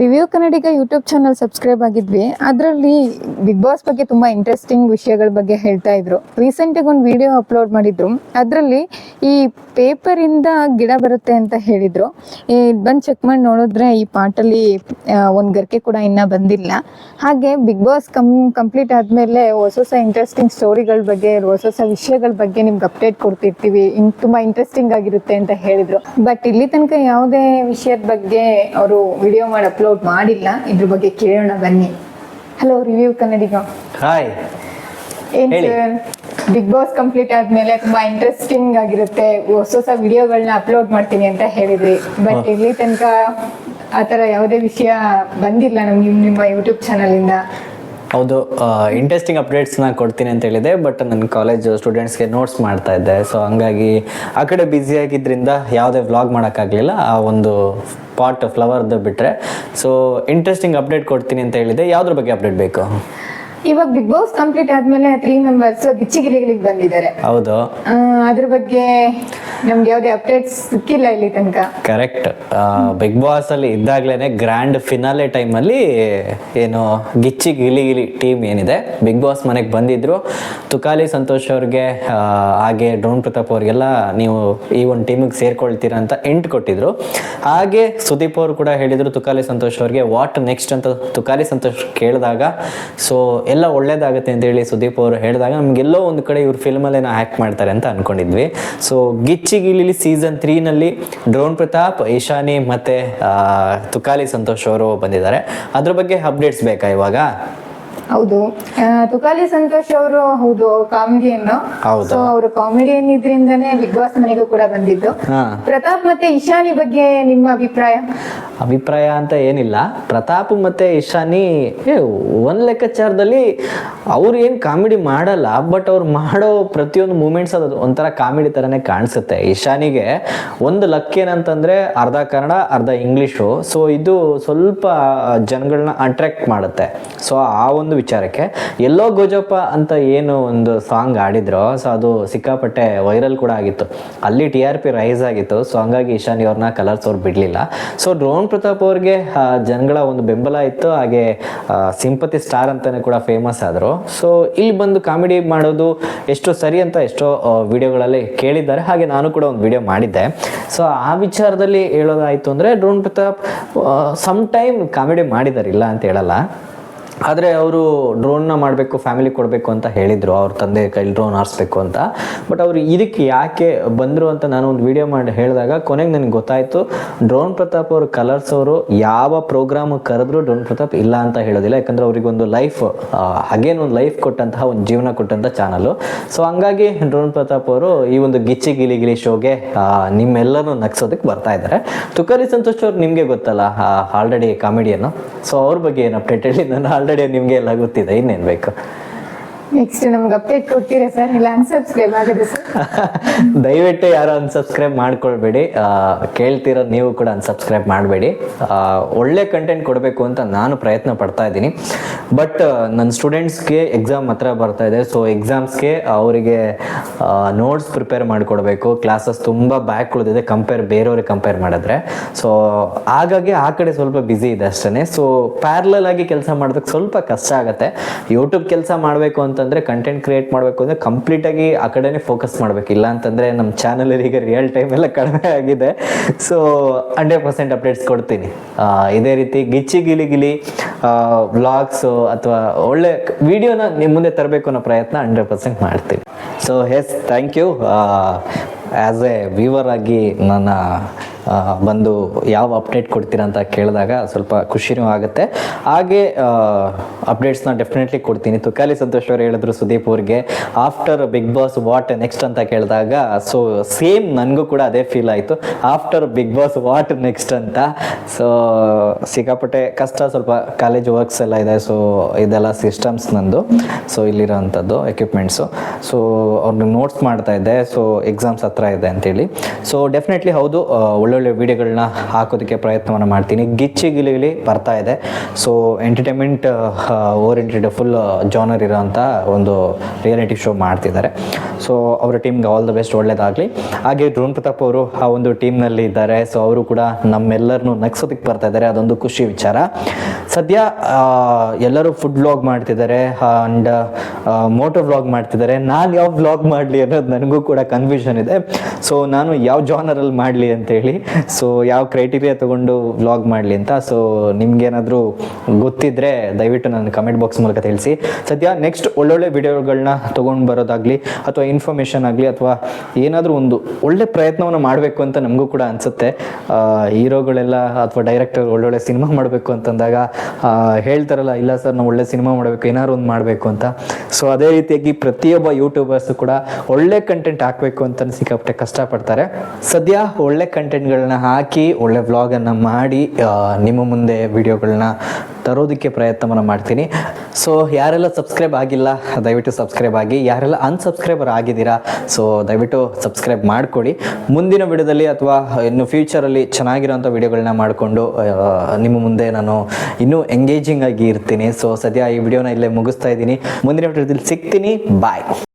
Review Kannadiga YouTube channel subscribe ಆಗಿದ್ವಿ. ಅದರಲ್ಲಿ Bigg boss ಬಗ್ಗೆ ತುಂಬಾ ಇಂಟ್ರೆಸ್ಟಿಂಗ್ ವಿಷಯಗಳ ಬಗ್ಗೆ ಹೇಳ್ತಾ ಇದ್ರು. ರೀಸೆಂಟಾಗಿ ಒಂದು ವಿಡಿಯೋ ಅಪ್ಲೋಡ್ ಮಾಡಿದ್ರು. ಅದರಲ್ಲಿ ಈ ಪೇಪರಿಂದ ಗಿಡ ಬರುತ್ತೆ ಅಂತ ಹೇಳಿದ್ರು. ಬಂದು ಚೆಕ್ ಮಾಡಿ ನೋಡಿದ್ರೆ ಈ ಪಾಟಲ್ಲಿ ಒಂದು ಗರಿಕೆ ಕೂಡ ಇನ್ನೂ ಬಂದಿಲ್ಲ. ಹಾಗೆ ಬಿಗ್ ಬಾಸ್ ಕಮ್ ಕಂಪ್ಲೀಟ್ ಆದಮೇಲೆ ಹೊಸ ಹೊಸ ಇಂಟ್ರೆಸ್ಟಿಂಗ್ ಸ್ಟೋರಿಗಳ ಬಗ್ಗೆ, ಹೊಸ ಹೊಸ ವಿಷಯಗಳ ಬಗ್ಗೆ ನಿಮ್ಗೆ ಅಪ್ಡೇಟ್ ಕೊಡ್ತಿರ್ತೀವಿ. ಇನ್ ತುಂಬಾ ಇಂಟ್ರೆಸ್ಟಿಂಗ್ ಆಗಿರುತ್ತೆ ಅಂತ ಹೇಳಿದ್ರು. ಬಟ್ ಇಲ್ಲಿ ತನಕ ಯಾವುದೇ ವಿಷಯದ ಬಗ್ಗೆ ಅವರು ವಿಡಿಯೋ ಮಾಡಿ ಅಪ್ಲೋಡ್ ಮಾಡಿಲ್ಲ. ಇದ್ರ ಬಗ್ಗೆ ಕೇಳೋಣ ಬನ್ನಿ. Hello review Kannadiga. ಹಾಯ್ ಏನ್ ಸರ್ ಬಿಗ್ ಬಾಸ್ ಕಂಪ್ಲೀಟ್ ಆದ್ಮೇಲೆ ತುಂಬಾ ಇಂಟ್ರೆಸ್ಟಿಂಗ್ ಆಗಿರುತ್ತೆ. ಹೊಸ ಹೊಸ ವಿಡಿಯೋಗಳನ್ನ ಅಪ್ಲೋಡ್ ಮಾಡ್ತೀನಿ ಅಂತ ಹೇಳಿದ್ರಿ. ಬಟ್ ಇಲ್ಲಿ ತನಕ ಆತರ ಯಾವುದೇ ವಿಷಯ ಬಂದಿಲ್ಲ ನಮ್ಗೆ ನಿಮ್ಮ ಯೂಟ್ಯೂಬ್ ಚಾನಲ್ ಇಂದ. ಹೌದು ಇಂಟ್ರೆಸ್ಟಿಂಗ್ ಅಪ್ಡೇಟ್ಸ್ನ ಕೊಡ್ತೀನಿ ಅಂತ ಹೇಳಿದೆ ಬಟ್ ನನ್ನ ಕಾಲೇಜ್ ಸ್ಟೂಡೆಂಟ್ಸ್ಗೆ ನೋಟ್ಸ್ ಮಾಡ್ತಾ ಇದ್ದೆ. ಸೊ ಹಂಗಾಗಿ ಆ ಕಡೆ ಬ್ಯುಸಿ ಆಗಿದ್ದರಿಂದ ಯಾವುದೇ ವ್ಲಾಗ್ ಮಾಡೋಕ್ಕಾಗಲಿಲ್ಲ. ಆ ಒಂದು ಪಾಟ್ ಫ್ಲವರ್ದು ಬಿಟ್ಟರೆ ಸೊ ಇಂಟ್ರೆಸ್ಟಿಂಗ್ ಅಪ್ಡೇಟ್ ಕೊಡ್ತೀನಿ ಅಂತ ಹೇಳಿದೆ. ಯಾವುದ್ರ ಬಗ್ಗೆ ಅಪ್ಡೇಟ್ ಬೇಕು? ಇವಾಗ ಬಿಗ್ ಬಾಸ್ ಕಂಪ್ಲೀಟ್ ಆದ್ಮೇಲೆ ತ್ರೀ ಮೆಂಬರ್ಸ್ ಬಿಚ್ಚಿಗಿರಿಗಳಿಗೆ ಬಂದಿದ್ದಾರೆ. ಹೌದು. ಅದ್ರ ಬಗ್ಗೆ ನಮ್ಗೆ ಯಾವುದೇ ಅಪ್ಡೇಟ್ಸ್ ಸಿಕ್ಕಿಲ್ಲ ಇಲ್ಲಿ ತನಕ. ಕರೆಕ್ಟ್ ಬಿಗ್ ಬಾಸ್ ಅಲ್ಲಿ ಇದ್ದಾಗ್ಲೇನೆ ಗ್ರ್ಯಾಂಡ್ ಫಿನಾಲೆ ಟೈಮ್ ಅಲ್ಲಿ ಏನು ಗಿಚ್ಚಿ ಗಿಲಿ ಗಿಲಿ ಟೀಮ್ ಏನಿದೆ. ಬಿಗ್ ಬಾಸ್ ಮನೆಗೆ ಬಂದಿದ್ರು. ತುಕಾಲಿ ಸಂತೋಷ್ ಅವ್ರಿಗೆ ಹಾಗೆ ಡ್ರೋನ್ ಪ್ರತಾಪ್ ಅವ್ರಿಗೆಲ್ಲ ನೀವು ಈ ಒಂದು ಟೀಮಿಗೆ ಸೇರ್ಕೊಳ್ತೀರಾ ಅಂತ ಎಂಟ್ ಕೊಟ್ಟಿದ್ರು. ಹಾಗೆ ಸುದೀಪ್ ಅವರು ಕೂಡ ಹೇಳಿದ್ರು ತುಕಾಲಿ ಸಂತೋಷ್ ಅವ್ರಿಗೆ ವಾಟ್ ನೆಕ್ಸ್ಟ್ ಅಂತ ತುಕಾಲಿ ಸಂತೋಷ್ ಕೇಳಿದಾಗ ಸೊ ಎಲ್ಲ ಒಳ್ಳೇದಾಗುತ್ತೆ ಅಂತ ಹೇಳಿ ಸುದೀಪ್ ಅವರು ಹೇಳಿದಾಗ ನಮ್ಗೆಲ್ಲೋ ಒಂದು ಕಡೆ ಇವ್ರ ಫಿಲ್ಮಲ್ಲಿ ಏನೋ ಆ್ಯಕ್ಟ್ ಮಾಡ್ತಾರೆ ಅಂತ ಅನ್ಕೊಂಡಿದ್ವಿ. ಸೊ ಗಿಚ್ಚಿ ಗಿಲಿಲಿ ಸೀಸನ್ ತ್ರೀನಲ್ಲಿ ಡ್ರೋನ್ ಪ್ರತಾಪ್, ಈಶಾನಿ ಮತ್ತೆ ತುಕಾಲಿ ಸಂತೋಷ್ ಅವರು ಬಂದಿದ್ದಾರೆ. ಅದ್ರ ಬಗ್ಗೆ ಅಪ್ಡೇಟ್ಸ್ ಬೇಕಾ ಇವಾಗ? ಹೌದು. ತುಕಾಲಿ ಸಂತೋಷ್ ಅವರು ಹೌದು ಕಾಮಿಡಿಯನ್. ಸೊ ಅವರು ಕಾಮಿಡಿಯನ್ ಇದ್ರಿಂದಾನೇ ಬಿಗ್ ಬಾಸ್ ಮನೆಗೂ ಕೂಡ ಬಂದಿದ್ದು. ಪ್ರತಾಪ್ ಮತ್ತೆ ಇಶಾನಿ ಬಗ್ಗೆ ನಿಮ್ಮ ಅಭಿಪ್ರಾಯ? ಅಭಿಪ್ರಾಯ ಅಂತ ಏನಿಲ್ಲ. ಪ್ರತಾಪ್ ಮತ್ತೆ ಇಶಾನಿ ಒಂದ್ ಒಂದು ಲೆಕ್ಕಾಚಾರದಲ್ಲಿ ಅವ್ರು ಏನ್ ಕಾಮಿಡಿ ಮಾಡಲ್ಲ ಬಟ್ ಅವ್ರು ಮಾಡೋ ಪ್ರತಿಯೊಂದು ಮೂಮೆಂಟ್ಸ್ ಅದು ಒಂಥರ ಕಾಮಿಡಿ ತರನೇ ಕಾಣಿಸುತ್ತೆ. ಇಶಾನಿಗೆ ಒಂದು ಲಕ್ ಏನಂತಂದ್ರೆ ಅರ್ಧ ಕನ್ನಡ ಅರ್ಧ ಇಂಗ್ಲಿಷು. ಸೊ ಇದು ಸ್ವಲ್ಪ ಜನಗಳನ್ನ ಅಟ್ರಾಕ್ಟ್ ಮಾಡುತ್ತೆ. ಸೊ ಆ ಒಂದು ವಿಚಾರಕ್ಕೆ, ಎಲ್ಲೋ ಗೋಜಪ್ಪ ಅಂತ ಏನು ಒಂದು ಸಾಂಗ್ ಆಡಿದ್ರು ಸೊ ಅದು ಸಿಕ್ಕಾಪಟ್ಟೆ ವೈರಲ್ ಕೂಡ ಆಗಿತ್ತು. ಅಲ್ಲಿ ಟಿ ಆರ್ ಪಿ ರೈಸ್ ಆಗಿತ್ತು ಸೊ ಹಂಗಾಗಿ ಇಶಾನಿ ಅವ್ರನ್ನ ಕಲರ್ಸ್ ಅವ್ರು ಬಿಡಲಿಲ್ಲ. ಸೊ ಡ್ರೋನ್ ಪ್ರತಾಪ್ ಅವ್ರಿಗೆ ಜನಗಳ ಒಂದು ಬೆಂಬಲ ಇತ್ತು, ಹಾಗೆ ಸಿಂಪತಿ ಸ್ಟಾರ್ ಅಂತಲೇ ಕೂಡ ಫೇಮಸ್ ಆದರು. ಸೊ ಇಲ್ಲಿ ಬಂದು ಕಾಮಿಡಿ ಮಾಡೋದು ಎಷ್ಟು ಸರಿ ಅಂತ ಎಷ್ಟೋ ವಿಡಿಯೋಗಳಲ್ಲಿ ಕೇಳಿದ್ದಾರೆ. ಹಾಗೆ ನಾನು ಕೂಡ ಒಂದು ವಿಡಿಯೋ ಮಾಡಿದ್ದೆ. ಸೊ ಆ ವಿಚಾರದಲ್ಲಿ ಹೇಳೋದಾಯಿತು ಅಂದರೆ drone Prathap some time comedy ಮಾಡಿದ್ದಾರೆ ಇಲ್ಲ ಅಂತ ಹೇಳಲ್ಲ. ಆದರೆ ಅವರು ಡ್ರೋನ್ನ ಮಾಡಬೇಕು ಫ್ಯಾಮಿಲಿ ಕೊಡಬೇಕು ಅಂತ ಹೇಳಿದರು. ಅವ್ರ ತಂದೆ ಕೈಲಿ ಡ್ರೋನ್ ಆರಿಸ್ಬೇಕು ಅಂತ. ಬಟ್ ಅವರು ಇದಕ್ಕೆ ಯಾಕೆ ಬಂದರು ಅಂತ ನಾನು ಒಂದು ವಿಡಿಯೋ ಮಾಡಿ ಹೇಳಿದಾಗ ಕೊನೆಗೆ ನನಗೆ ಗೊತ್ತಾಯಿತು ಡ್ರೋನ್ ಪ್ರತಾಪ್ ಅವರು ಕಲರ್ಸ್ ಅವರು ಯಾವ ಪ್ರೋಗ್ರಾಮ್ ಕರೆದ್ರು ಡ್ರೋನ್ ಪ್ರತಾಪ್ ಇಲ್ಲ ಅಂತ ಹೇಳೋದಿಲ್ಲ. ಯಾಕಂದರೆ ಅವ್ರಿಗೆ ಒಂದು ಲೈಫ್ ಅಗೇನ್ ಒಂದು ಲೈಫ್ ಕೊಟ್ಟಂತಹ ಒಂದು ಜೀವನ ಕೊಟ್ಟಂಥ ಚಾನಲು ಸೊ ಹಂಗಾಗಿ ಡ್ರೋನ್ ಪ್ರತಾಪ್ ಅವರು ಈ ಒಂದು ಗಿಚ್ಚಿ ಗಿಲಿ ಗಿಲಿ ಶೋಗೆ ನಿಮ್ಮೆಲ್ಲರೂ ನಗ್ಸೋದಕ್ಕೆ ಬರ್ತಾ ಇದ್ದಾರೆ. ತುಕರಿ ಸಂತೋಷ್ ಅವ್ರು ನಿಮಗೆ ಗೊತ್ತಲ್ಲ ಆಲ್ರೆಡಿ ಕಾಮಿಡಿಯನ್ನು ಸೊ ಅವ್ರ ಬಗ್ಗೆ ಏನು ಅಪ್ಡೇಟ್ ಹೇಳಿ, ನಾನು ಆಲ್ರೆಡಿ ನಿಮಗೆ ಎಲ್ಲ ಗೊತ್ತಿದೆ ಇನ್ನೇನು ಬೇಕು? ನೆಕ್ಸ್ಟ್ ನಮ್ಗೆ ಅಪ್ಡೇಟ್ ಸರ್ ಇಲ್ಲ ಅನ್ಸಬ್ಸ್ಕ್ರೈಬ್ ಆಗಿದೆ ಸರ್ ದಯವಿಟ್ಟು ಯಾರು ಅನ್ಸಬ್ಸ್ಕ್ರೈಬ್ ಮಾಡ್ಕೊಳ್ಬೇಡಿ. ಕೇಳ್ತಿರೋ ನೀವು ಕೂಡ ಅನ್ಸಬ್ಸ್ಕ್ರೈಬ್ ಮಾಡಬೇಡಿ. ಒಳ್ಳೆ ಕಂಟೆಂಟ್ ಕೊಡಬೇಕು ಅಂತ ನಾನು ಪ್ರಯತ್ನ ಪಡ್ತಾ ಇದ್ದೀನಿ. ಬಟ್ ನನ್ನ ಸ್ಟೂಡೆಂಟ್ಸ್ಗೆ ಎಕ್ಸಾಮ್ ಹತ್ರ ಬರ್ತಾ ಇದೆ. ಸೊ ಎಕ್ಸಾಮ್ಸ್ಗೆ ಅವರಿಗೆ ನೋಟ್ಸ್ ಪ್ರಿಪೇರ್ ಮಾಡಿಕೊಡ್ಬೇಕು. ಕ್ಲಾಸಸ್ ತುಂಬ ಬ್ಯಾಕ್ ಉಳಿದಿದೆ ಕಂಪೇರ್ ಬೇರೆಯವ್ರಿಗೆ ಕಂಪೇರ್ ಮಾಡಿದ್ರೆ. ಸೊ ಹಾಗಾಗಿ ಆ ಕಡೆ ಸ್ವಲ್ಪ ಬ್ಯುಸಿ ಇದೆ ಅಷ್ಟೇ ಸೊ ಪ್ಯಾರ್ಲಲ್ ಆಗಿ ಕೆಲಸ ಮಾಡೋದಕ್ಕೆ ಸ್ವಲ್ಪ ಕಷ್ಟ ಆಗುತ್ತೆ. ಯೂಟ್ಯೂಬ್ ಕೆಲಸ ಮಾಡಬೇಕು ಅಂತಂದರೆ ಕಂಟೆಂಟ್ ಕ್ರಿಯೇಟ್ ಮಾಡಬೇಕು ಅಂದರೆ ಕಂಪ್ಲೀಟಾಗಿ ಆ ಕಡೆನೇ ಫೋಕಸ್ ಮಾಡಬೇಕು. ಇಲ್ಲ ಅಂತಂದರೆ ನಮ್ಮ ಚಾನಲಲ್ಲಿ ಈಗ ರಿಯಲ್ ಟೈಮ್ ಎಲ್ಲ ಕಡಿಮೆ ಆಗಿದೆ. ಸೊ ಹಂಡ್ರೆಡ್ ಪರ್ಸೆಂಟ್ ಅಪ್ಡೇಟ್ಸ್ ಕೊಡ್ತೀನಿ. ಇದೇ ರೀತಿ ಗಿಚ್ಚಿ ಗಿಲಿ ಗಿಲಿ ವ್ಲಾಗ್ಸು ಅಥವಾ ಒಳ್ಳೆ ವಿಡಿಯೋನ ನಿಮ್ಮ ಮುಂದೆ ತರಬೇಕು ಅನ್ನೋ ಪ್ರಯತ್ನ ಹಂಡ್ರೆಡ್ ಪರ್ಸೆಂಟ್ ಮಾಡ್ತೀನಿ. So yes thank you as a viewer ಆಗಿ ನನ್ನ ಬಂದು ಯಾವ ಅಪ್ಡೇಟ್ ಕೊಡ್ತೀರಾ ಅಂತ ಕೇಳಿದಾಗ ಸ್ವಲ್ಪ ಖುಷಿನೂ ಆಗುತ್ತೆ. ಹಾಗೆ ಅಪ್ಡೇಟ್ಸ್ನ ಡೆಫಿನೆಟ್ಲಿ ಕೊಡ್ತೀನಿ. ತುಕಾಲಿ ಸಂತೋಷ್ ಅವರು ಹೇಳಿದ್ರು ಸುದೀಪ್ ಅವ್ರಿಗೆ after big boss what next ಅಂತ ಕೇಳಿದಾಗ ಸೊ ಸೇಮ್ ನನಗೂ ಕೂಡ ಅದೇ ಫೀಲ್ ಆಯಿತು. After big boss what next ಅಂತ. ಸೊ ಸಿಕ್ಕಾಪಟ್ಟೆ ಕಷ್ಟ ಸ್ವಲ್ಪ ಕಾಲೇಜ್ ವರ್ಕ್ಸ್ ಎಲ್ಲ ಇದೆ. ಸೊ ಇದೆಲ್ಲ ಸಿಸ್ಟಮ್ಸ್ ನಂದು. ಸೊ ಇಲ್ಲಿರೋ ಅಂಥದ್ದು ಎಕ್ವಿಪ್ಮೆಂಟ್ಸು ಸೊ ಅವ್ರನ್ನ ನೋಟ್ಸ್ ಮಾಡ್ತಾ ಇದ್ದೆ. ಸೊ ಎಕ್ಸಾಮ್ಸ್ ಹತ್ರ ಇದೆ ಅಂತೇಳಿ. ಸೊ ಡೆಫಿನೆಟ್ಲಿ ಹೌದು ಆ, ಒಳ್ಳೊಳ್ಳೆ ವೀಡಿಯೋಗಳನ್ನ ಹಾಕೋದಕ್ಕೆ ಪ್ರಯತ್ನವನ್ನು ಮಾಡ್ತೀನಿ. ಗಿಚ್ಚಿ ಗಿಲಿಗಿಲಿ ಬರ್ತಾ ಇದೆ. So entertainment oriented full genre ಇರೋಂಥ ಒಂದು ರಿಯಾಲಿಟಿ ಶೋ ಮಾಡ್ತಿದ್ದಾರೆ. ಸೊ ಅವರ ಟೀಮ್ಗೆ ಆಲ್ ದ ಬೆಸ್ಟ್ ಒಳ್ಳೇದಾಗಲಿ. ಹಾಗೆ ಡ್ರೋನ್ ಪ್ರತಾಪ್ ಅವರು ಆ ಒಂದು ಟೀಮ್ನಲ್ಲಿ ಇದ್ದಾರೆ. ಸೊ ಅವರು ಕೂಡ ನಮ್ಮೆಲ್ಲರನ್ನು ನಗ್ಸೋದಕ್ಕೆ ಬರ್ತಾ ಇದ್ದಾರೆ. ಅದೊಂದು ಖುಷಿ ವಿಚಾರ. ಸದ್ಯ ಎಲ್ಲರೂ ಫುಡ್ ವ್ಲಾಗ್ ಮಾಡ್ತಿದ್ದಾರೆ. ಆ್ಯಂಡ್ ಮೋಟರ್ ವ್ಲಾಗ್ ಮಾಡ್ತಿದ್ದಾರೆ. ನಾನು ಯಾವ ವ್ಲಾಗ್ ಮಾಡಲಿ ಅನ್ನೋದು ನನಗೂ ಕೂಡ ಕನ್ಫ್ಯೂಷನ್ ಇದೆ. ಸೊ ನಾನು ಯಾವ ಜಾನರಲ್ಲಿ ಮಾಡಲಿ ಅಂತೇಳಿ ಸೊ ಯಾವ ಕ್ರೈಟೀರಿಯಾ ತಗೊಂಡು ವ್ಲಾಗ್ ಮಾಡಲಿ ಅಂತ? ಸೊ ನಿಮ್ಗೇನಾದರೂ ಗೊತ್ತಿದ್ದರೆ ದಯವಿಟ್ಟು ನನ್ನ ಕಮೆಂಟ್ ಬಾಕ್ಸ್ ಮೂಲಕ ತಿಳಿಸಿ. ಸದ್ಯ ನೆಕ್ಸ್ಟ್ ಒಳ್ಳೊಳ್ಳೆ ವಿಡಿಯೋಗಳನ್ನ ತೊಗೊಂಡು ಬರೋದಾಗ್ಲಿ, ಅಥವಾ ಇನ್ಫಾರ್ಮೇಷನ್ ಆಗಲಿ, ಅಥವಾ ಏನಾದರೂ ಒಂದು ಒಳ್ಳೆ ಪ್ರಯತ್ನವನ್ನು ಮಾಡಬೇಕು ಅಂತ ನಮಗೂ ಕೂಡ ಅನಿಸುತ್ತೆ. ಹೀರೋಗಳೆಲ್ಲ ಅಥವಾ ಡೈರೆಕ್ಟರ್ ಒಳ್ಳೊಳ್ಳೆ ಸಿನಿಮಾ ಮಾಡಬೇಕು ಅಂತಂದಾಗ ಹೇಳ್ತಾರಲ್ಲ, ಇಲ್ಲ ಸರ್ ನಾವು ಒಳ್ಳೆ ಸಿನಿಮಾ ಮಾಡಬೇಕು, ಏನಾದ್ರು ಒಂದು ಮಾಡಬೇಕು ಅಂತ. ಸೊ ಅದೇ ರೀತಿಯಾಗಿ ಪ್ರತಿಯೊಬ್ಬ ಯೂಟ್ಯೂಬರ್ಸು ಕೂಡ ಒಳ್ಳೆ ಕಂಟೆಂಟ್ ಹಾಕಬೇಕು ಅಂತ ಸಿಕ್ಕಾಪಟ್ಟೆ ಕಷ್ಟಪಡ್ತಾರೆ. ಸದ್ಯ ಒಳ್ಳೆ ಕಂಟೆಂಟ್ಗಳನ್ನ ಹಾಕಿ ಒಳ್ಳೆ ವ್ಲಾಗನ್ನು ಮಾಡಿ ನಿಮ್ಮ ಮುಂದೆ ವಿಡಿಯೋಗಳನ್ನ ತರೋದಕ್ಕೆ ಪ್ರಯತ್ನವನ್ನು ಮಾಡ್ತೀನಿ. ಸೊ ಯಾರೆಲ್ಲ ಸಬ್ಸ್ಕ್ರೈಬ್ ಆಗಿಲ್ಲ, ದಯವಿಟ್ಟು ಸಬ್ಸ್ಕ್ರೈಬ್ ಆಗಿ. ಯಾರೆಲ್ಲ ಅನ್ಸಬ್ಸ್ಕ್ರೈಬರ್ ಆಗಿದ್ದೀರಾ ಸೊ ದಯವಿಟ್ಟು ಸಬ್ಸ್ಕ್ರೈಬ್ ಮಾಡಿಕೊಡಿ. ಮುಂದಿನ ವಿಡಿಯೋದಲ್ಲಿ ಅಥವಾ ಇನ್ನು ಫ್ಯೂಚರಲ್ಲಿ ಚೆನ್ನಾಗಿರೋಂಥ ವಿಡಿಯೋಗಳನ್ನ ಮಾಡಿಕೊಂಡು ನಿಮ್ಮ ಮುಂದೆ ನಾನು ಇನ್ನೂ ಎಂಗೇಜಿಂಗ್ ಆಗಿ ಇರ್ತೀನಿ. ಸೊ ಸದ್ಯ ಈ ವಿಡಿಯೋನ ಇಲ್ಲೇ ಮುಗಿಸ್ತಾ ಇದ್ದೀನಿ. ಮುಂದಿನ ವಿಡಿಯೋದಲ್ಲಿ ಸಿಗ್ತೀನಿ. ಬಾಯ್